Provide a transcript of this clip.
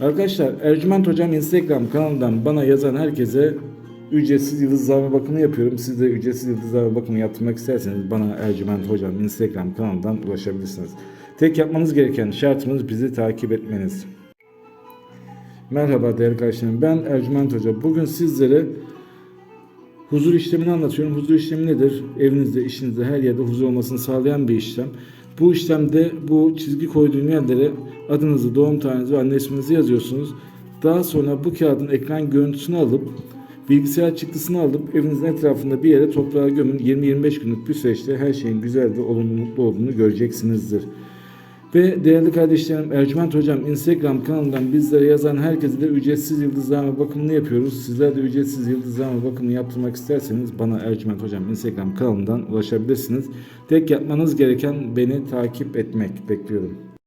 Arkadaşlar Ercüment Hocam Instagram kanalından bana yazan herkese ücretsiz yıldızlama bakımı yapıyorum. Siz de ücretsiz yıldızlama bakımı yaptırmak isterseniz bana Ercüment Hocam Instagram kanalından ulaşabilirsiniz. Tek yapmanız gereken şartımız bizi takip etmeniz. Merhaba değerli kardeşlerim ben Ercüment Hoca. Bugün sizlere Huzur işlemini anlatıyorum. Huzur işlemi nedir? Evinizde, işinizde, her yerde huzur olmasını sağlayan bir işlem. Bu işlemde bu çizgi koyduğum yerlere adınızı, doğum tarihinizi ve anne isminizi yazıyorsunuz. Daha sonra bu kağıdın ekran görüntüsünü alıp bilgisayar çıktısını alıp evinizin etrafında bir yere toprağa gömün. 20-25 günlük bir süreçte her şeyin güzel ve olumlu mutlu olduğunu göreceksinizdir. Ve değerli kardeşlerim Ercüment Hocam Instagram kanalından bizlere yazan herkese de ücretsiz yıldızlama bakımını yapıyoruz. Sizler de ücretsiz yıldızlama bakımını yaptırmak isterseniz bana Ercüment Hocam Instagram kanalından ulaşabilirsiniz. Tek yapmanız gereken beni takip etmek bekliyorum.